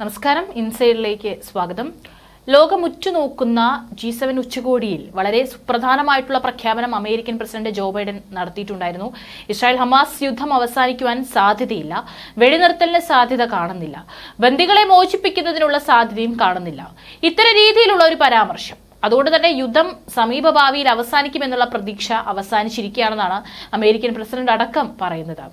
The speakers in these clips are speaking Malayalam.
നമസ്കാരം. ഇൻസൈഡിലേക്ക് സ്വാഗതം. ലോകം ഉറ്റുനോക്കുന്ന ജി സെവൻ ഉച്ചകോടിയിൽ വളരെ സുപ്രധാനമായിട്ടുള്ള പ്രഖ്യാപനം അമേരിക്കൻ പ്രസിഡന്റ് ജോ ബൈഡൻ നടത്തിയിട്ടുണ്ടായിരുന്നു. ഇസ്രായേൽ ഹമാസ് യുദ്ധം അവസാനിക്കുവാൻ സാധ്യതയില്ല. വെടിനിർത്തലിന് സാധ്യത കാണുന്നില്ല. ബന്ദികളെ മോചിപ്പിക്കുന്നതിനുള്ള സാധ്യതയും കാണുന്നില്ല. ഇത്തരം രീതിയിലുള്ള ഒരു പരാമർശം. അതുകൊണ്ട് തന്നെ യുദ്ധം സമീപ ഭാവിയിൽ അവസാനിക്കുമെന്നുള്ള പ്രതീക്ഷ അവസാനിച്ചിരിക്കുകയാണെന്നാണ് അമേരിക്കൻ പ്രസിഡന്റ് അടക്കം പറയുന്നത്.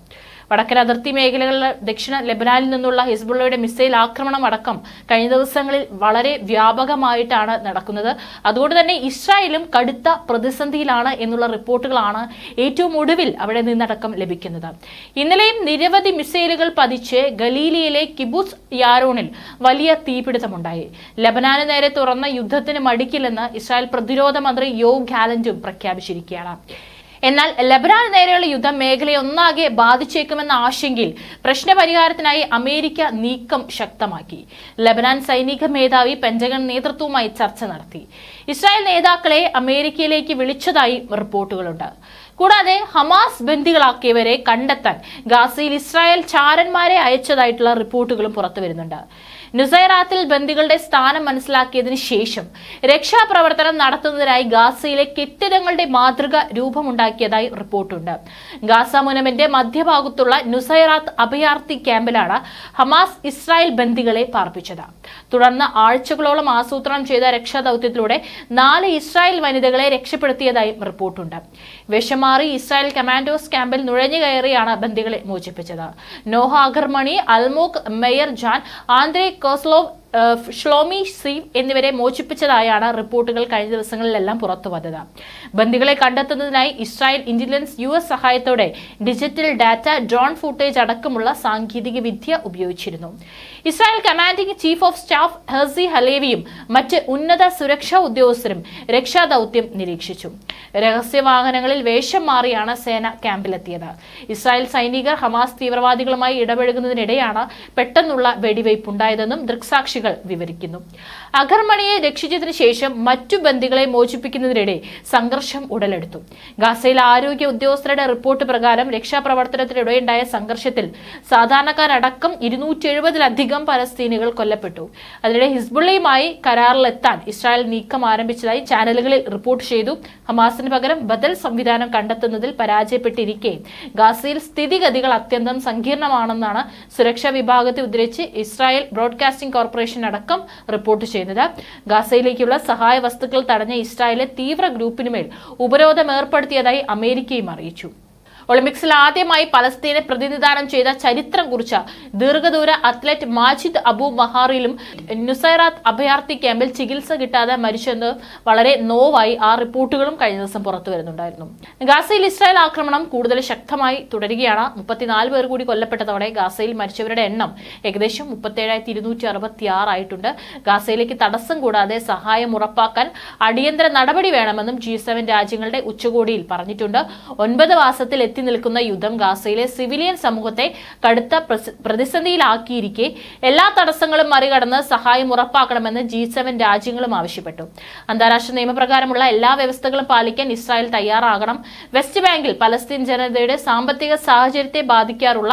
വടക്കൻ അതിർത്തി മേഖലകളിൽ ദക്ഷിണ ലെബനാനിൽ നിന്നുള്ള ഹിസ്ബുള്ളയുടെ മിസൈൽ ആക്രമണം അടക്കം കഴിഞ്ഞ ദിവസങ്ങളിൽ വളരെ വ്യാപകമായിട്ടാണ് നടക്കുന്നത്. അതുകൊണ്ട് തന്നെ ഇസ്രായേലും കടുത്ത പ്രതിസന്ധിയിലാണ് എന്നുള്ള റിപ്പോർട്ടുകളാണ് ഏറ്റവും ഒടുവിൽ അവിടെ നിന്നടക്കം ലഭിക്കുന്നത്. ഇന്നലെയും നിരവധി മിസൈലുകൾ പതിച്ച് ഗലീലിയിലെ കിബുസ് യാരോണിൽ വലിയ തീപിടുത്തമുണ്ടായി. ലബനാന് നേരെ തുറന്ന യുദ്ധത്തിന് മടിക്കില്ലെന്ന് ഇസ്രായേൽ പ്രതിരോധ മന്ത്രി യോ ഗാലന്റും പ്രഖ്യാപിച്ചിരിക്കുകയാണ്. എന്നാൽ ലബനാന് നേരെയുള്ള യുദ്ധം മേഖലയെ ഒന്നാകെ ബാധിച്ചേക്കുമെന്ന ആശങ്കയിൽ പ്രശ്നപരിഹാരത്തിനായി അമേരിക്ക നീക്കം ശക്തമാക്കി. ലബനാൻ സൈനിക മേധാവി പെൻജഗൺ നേതൃത്വവുമായി ചർച്ച നടത്തി. ഇസ്രായേൽ നേതാക്കളെ അമേരിക്കയിലേക്ക് വിളിച്ചതായി റിപ്പോർട്ടുകളുണ്ട്. കൂടാതെ ഹമാസ് ബന്ദികളാക്കിയവരെ കണ്ടെത്താൻ ഗാസയിൽ ഇസ്രായേൽ ചാരന്മാരെ അയച്ചതായിട്ടുള്ള റിപ്പോർട്ടുകളും പുറത്തു വരുന്നുണ്ട് നുസൈറാത്തിൽ ബന്ദികളുടെ സ്ഥാനം മനസ്സിലാക്കിയതിന് ശേഷം രക്ഷാപ്രവർത്തനം നടത്തുന്നതിനായി ഗാസയിലെ കെട്ടിടങ്ങളുടെ മാതൃക രൂപമുണ്ടാക്കിയതായി റിപ്പോർട്ടുണ്ട്. ഗാസ മുനമിന്റെ മധ്യഭാഗത്തുള്ള നുസൈറാത്ത് അഭയാർത്ഥി ക്യാമ്പിലാണ് ഹമാസ് ഇസ്രായേൽ ബന്ദികളെ പാർപ്പിച്ചത്. തുടർന്ന് ആഴ്ചകളോളം ആസൂത്രണം ചെയ്ത രക്ഷാദൌത്യത്തിലൂടെ നാല് ഇസ്രായേൽ വനിതകളെ രക്ഷപ്പെടുത്തിയതായും റിപ്പോർട്ടുണ്ട്. വിഷമാറി ഇസ്രായേൽ കമാൻഡോസ് ക്യാമ്പിൽ നുഴഞ്ഞു കയറിയാണ് ബന്ദികളെ മോചിപ്പിച്ചത്. Noa അഗർമണി Almog Meir Jan Andrey Koslov Shlomi Ziv എന്നിവരെ മോചിപ്പിച്ചതായാണ് റിപ്പോർട്ടുകൾ കഴിഞ്ഞ ദിവസങ്ങളിലെല്ലാം പുറത്തു വന്നത്. ബന്ദികളെ കണ്ടെത്തുന്നതിനായി ഇസ്രായേൽ ഇന്റലിജൻസ് യു എസ് സഹായത്തോടെ ഡിജിറ്റൽ ഡാറ്റ ഡ്രോൺ ഫുട്ടേജ് അടക്കമുള്ള സാങ്കേതിക വിദ്യ ഉപയോഗിച്ചിരുന്നു. Israel commanding chief of staff Herzi ഹലേവിയും മറ്റ് ഉന്നത സുരക്ഷാ ഉദ്യോഗസ്ഥരും രക്ഷാദൌത്യം നിരീക്ഷിച്ചു. രഹസ്യവാഹനങ്ങളിൽ വേഷം മാറിയാണ് സേന ക്യാമ്പിലെത്തിയത്. ഇസ്രായേൽ സൈനികർ ഹമാസ് തീവ്രവാദികളുമായി ഇടപഴകുന്നതിനിടെയാണ് പെട്ടെന്നുള്ള വെടിവയ്പുണ്ടായതെന്നും ദൃക്സാക്ഷികൾ വിവരിക്കുന്നു. അഗർമണിയെ രക്ഷിച്ചതിനു ശേഷം മറ്റു ബന്ദികളെ മോചിപ്പിക്കുന്നതിനിടെ സംഘർഷം ഉടലെടുത്തു. ഗാസയിൽ ആരോഗ്യ ഉദ്യോഗസ്ഥരുടെ റിപ്പോർട്ട് പ്രകാരം രക്ഷാപ്രവർത്തനത്തിനിടെയുണ്ടായ സംഘർഷത്തിൽ സാധാരണക്കാരടക്കം ഇരുന്നൂറ്റി എഴുപതിലധികം പലസ്തീനുകൾ കൊല്ലപ്പെട്ടു. അതിനിടെ ഹിസ്ബുള്ളയുമായി കരാറിലെത്താൻ ഇസ്രായേൽ നീക്കം ആരംഭിച്ചതായി ചാനലുകളിൽ റിപ്പോർട്ട് ചെയ്തു. ഹമാസിന് പകരം ബദൽ സംവിധാനം കണ്ടെത്തുന്നതിൽ പരാജയപ്പെട്ടിരിക്കെ. ഗാസയിൽ സ്ഥിതിഗതികൾ അത്യന്തം സങ്കീർണമാണെന്നാണ് സുരക്ഷാ വിഭാഗത്തെ ഉദ്ധരിച്ച് ഇസ്രായേൽ ബ്രോഡ്കാസ്റ്റിംഗ് കോർപ്പറേഷൻ അടക്കം റിപ്പോർട്ട് ചെയ്യുന്നത് ഗാസയിലേക്കുള്ള സഹായ വസ്തുക്കൾ തടഞ്ഞ ഇസ്രായേലിലെ തീവ്ര ഗ്രൂപ്പിനുമേൽ ഉപരോധം ഏർപ്പെടുത്തിയതായി അമേരിക്കയും അറിയിച്ചു. ഒളിമ്പിക്സിൽ ആദ്യമായി പലസ്തീനെ പ്രതിനിധാനം ചെയ്ത ചരിത്രം കുറിച്ച ദീർഘദൂര അത്ലറ്റ് മാജിദ് അബു മഹാറിലും നുസൈറാത്ത് അഭയാർത്ഥി ക്യാമ്പിൽ ചികിത്സ കിട്ടാതെ മരിച്ചെന്ന് വളരെ നോവായി ആ റിപ്പോർട്ടുകളും കഴിഞ്ഞ ദിവസം പുറത്തു വരുന്നുണ്ടായിരുന്നു. ഗാസയിൽ ഇസ്രായേൽ ആക്രമണം കൂടുതൽ ശക്തമായി തുടരുകയാണ്. മുപ്പത്തിനാല് പേർ കൂടി കൊല്ലപ്പെട്ടതോടെ ഗാസയിൽ മരിച്ചവരുടെ എണ്ണം ഏകദേശം മുപ്പത്തേഴായിരത്തി ഇരുന്നൂറ്റി അറുപത്തി ആറായിട്ടുണ്ട് ഗാസയിലേക്ക് തടസ്സം കൂടാതെ സഹായം ഉറപ്പാക്കാൻ അടിയന്തര നടപടി വേണമെന്നും ജി രാജ്യങ്ങളുടെ ഉച്ചകോടിയിൽ പറഞ്ഞിട്ടുണ്ട്. ഒൻപത് മാസത്തിൽ എത്തി നിൽക്കുന്ന യുദ്ധം ഗാസയിലെ സിവിലിയൻ സമൂഹത്തെ കടുത്ത പ്രതിസന്ധിയിലാക്കിയിരിക്കെ. എല്ലാ തടസ്സങ്ങളും മറികടന്ന് സഹായം ഉറപ്പാക്കണമെന്ന് ജി സെവൻ രാജ്യങ്ങളും ആവശ്യപ്പെട്ടു. അന്താരാഷ്ട്ര നിയമപ്രകാരമുള്ള എല്ലാ വ്യവസ്ഥകളും പാലിക്കാൻ ഇസ്രായേൽ തയ്യാറാകണം. വെസ്റ്റ് ബാങ്കിൽ പലസ്തീൻ ജനതയുടെ സാമ്പത്തിക സാഹചര്യത്തെ ബാധിക്കാറുള്ള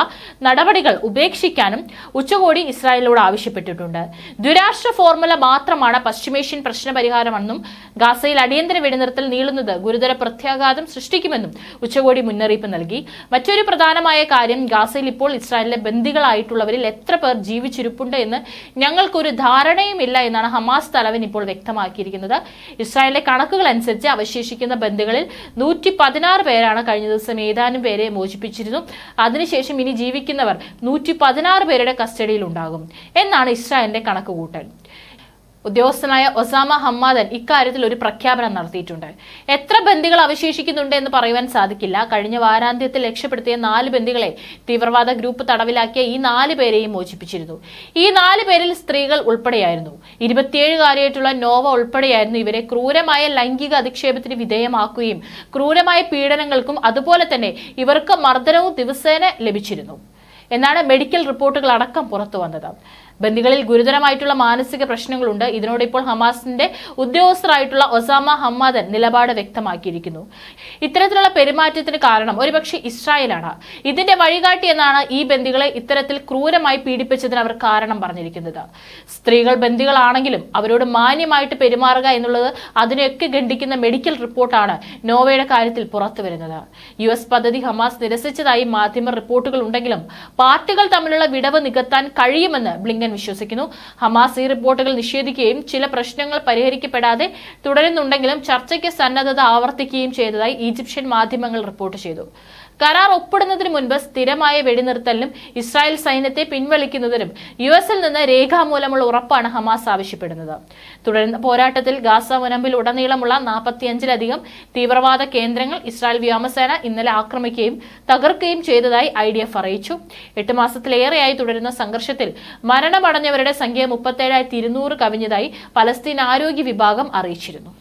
നടപടികൾ ഉപേക്ഷിക്കാനും ഉച്ചകോടി ഇസ്രായേലിനോട് ആവശ്യപ്പെട്ടിട്ടുണ്ട്. ദുരാഷ്ട്ര ഫോർമുല മാത്രമാണ് പശ്ചിമേഷ്യൻ പ്രശ്നപരിഹാരമെന്നും ഗാസയിൽ അടിയന്തര വെടിനിർത്തൽ നീളുന്നത് ഗുരുതര പ്രത്യാഘാതം സൃഷ്ടിക്കുമെന്നും ഉച്ചകോടി മുന്നറിയിപ്പ് നൽകി. മറ്റൊരു പ്രധാനമായ കാര്യം ഗാസയിൽ ഇപ്പോൾ ഇസ്രായേലിലെ ബന്ദികളായിട്ടുള്ളവരിൽ എത്ര പേർ ജീവിച്ചിരിപ്പുണ്ട് എന്ന് ഞങ്ങൾക്കൊരു ധാരണയുമില്ല എന്നാണ് ഹമാസ് തലവൻ ഇപ്പോൾ വ്യക്തമാക്കിയിരിക്കുന്നത്. ഇസ്രായേലിലെ കണക്കുകൾ അനുസരിച്ച് അവശേഷിക്കുന്ന ബന്ദികളിൽ നൂറ്റി പതിനാറ് പേരാണ് കഴിഞ്ഞ ദിവസം ഏതാനും പേരെ മോചിപ്പിച്ചിരുന്നു. അതിനുശേഷം ഇനി ജീവിക്കുന്നവർ നൂറ്റി പതിനാറ് പേരുടെ കസ്റ്റഡിയിൽ ഉണ്ടാകും എന്നാണ് ഇസ്രായേലിന്റെ കണക്കുകൂട്ടൽ. ഉദ്യോഗസ്ഥനായ ഒസാമ ഹമ്മാദൻ ഇക്കാര്യത്തിൽ ഒരു പ്രഖ്യാപനം നടത്തിയിട്ടുണ്ട്. എത്ര ബന്ദികൾ അവശേഷിക്കുന്നുണ്ട് എന്ന് പറയുവാൻ സാധിക്കില്ല. കഴിഞ്ഞ വാരാന്ത്യത്തിൽ രക്ഷപ്പെടുത്തിയ നാല് ബന്ദികളെ തീവ്രവാദ ഗ്രൂപ്പ് തടവിലാക്കിയ ഈ നാല് പേരെയും മോചിപ്പിച്ചിരുന്നു. ഈ നാല് പേരിൽ സ്ത്രീകൾ ഉൾപ്പെടെയായിരുന്നു. ഇരുപത്തിയേഴുകാരിയായിട്ടുള്ള നോവ ഉൾപ്പെടെയായിരുന്നു ഇവരെ ക്രൂരമായ ലൈംഗിക അധിക്ഷേപത്തിന് വിധേയമാക്കുകയും ക്രൂരമായ പീഡനങ്ങൾക്കും അതുപോലെ തന്നെ ഇവർക്ക് മർദ്ദനവും ദിവസേന ലഭിച്ചിരുന്നു. എന്നാണ് മെഡിക്കൽ റിപ്പോർട്ടുകൾ അടക്കം പുറത്തു വന്നത്. ബന്ദികളിൽ ഗുരുതരമായിട്ടുള്ള മാനസിക പ്രശ്നങ്ങളുണ്ട്. ഇതിനോട് ഇപ്പോൾ ഹമാസിന്റെ ഉദ്യോഗസ്ഥരായിട്ടുള്ള ഒസാമ ഹമ്മാദൻ നിലപാട് വ്യക്തമാക്കിയിരിക്കുന്നു. ഇത്തരത്തിലുള്ള പെരുമാറ്റത്തിന് കാരണം ഒരുപക്ഷെ ഇസ്രായേലാണ്. ഇതിന്റെ വഴികാട്ടി എന്നാണ് ഈ ബന്ദികളെ ഇത്തരത്തിൽ ക്രൂരമായി പീഡിപ്പിച്ചതിന് അവർ കാരണം പറഞ്ഞിരിക്കുന്നത്. സ്ത്രീകൾ ബന്ദികളാണെങ്കിലും അവരോട് മാന്യമായിട്ട് പെരുമാറുക എന്നുള്ളത് അതിനെയൊക്കെ ഖണ്ഡിക്കുന്ന മെഡിക്കൽ റിപ്പോർട്ടാണ് നോവയുടെ കാര്യത്തിൽ പുറത്തു വരുന്നത്. യു എസ് പദ്ധതി ഹമാസ് നിരസിച്ചതായി മാധ്യമ റിപ്പോർട്ടുകൾ ഉണ്ടെങ്കിലും പാർട്ടികൾ തമ്മിലുള്ള വിടവ് നികത്താൻ കഴിയുമെന്ന് ബ്ലിങ്കൻ വിശ്വസിക്കുന്നു. ഹമാസ് ഈ റിപ്പോർട്ടുകൾ നിഷേധിക്കുകയും ചില പ്രശ്നങ്ങൾ പരിഹരിക്കപ്പെടാതെ തുടരുന്നുണ്ടെങ്കിലും ചർച്ചയ്ക്ക് സന്നദ്ധത ആവർത്തിക്കുകയും ചെയ്തതായി ഈജിപ്ഷ്യൻ മാധ്യമങ്ങൾ റിപ്പോർട്ട് ചെയ്തു. കരാർ ഒപ്പിടുന്നതിന് മുൻപ് സ്ഥിരമായ വെടിനിർത്തലിനും ഇസ്രായേൽ സൈന്യത്തെ പിൻവലിക്കുന്നതിനും യു എസിൽ നിന്ന് രേഖാമൂലമുള്ള ഉറപ്പാണ് ഹമാസ് ആവശ്യപ്പെടുന്നത്. തുടരുന്ന പോരാട്ടത്തിൽ ഗാസ മുനമ്പിൽ ഉടനീളമുള്ള നാൽപ്പത്തിയഞ്ചിലധികം തീവ്രവാദ കേന്ദ്രങ്ങൾ ഇസ്രായേൽ വ്യോമസേന ഇന്നലെ ആക്രമിക്കുകയും തകർക്കുകയും ചെയ്തതായി ഐ ഡി എഫ് അറിയിച്ചു. എട്ട് മാസത്തിലേറെയായി തുടരുന്ന സംഘർഷത്തിൽ മരണമടഞ്ഞവരുടെ സംഖ്യ മുപ്പത്തേഴായിരത്തി ഇരുന്നൂറ് കവിഞ്ഞതായി പലസ്തീൻ ആരോഗ്യ വിഭാഗം അറിയിച്ചിരുന്നു.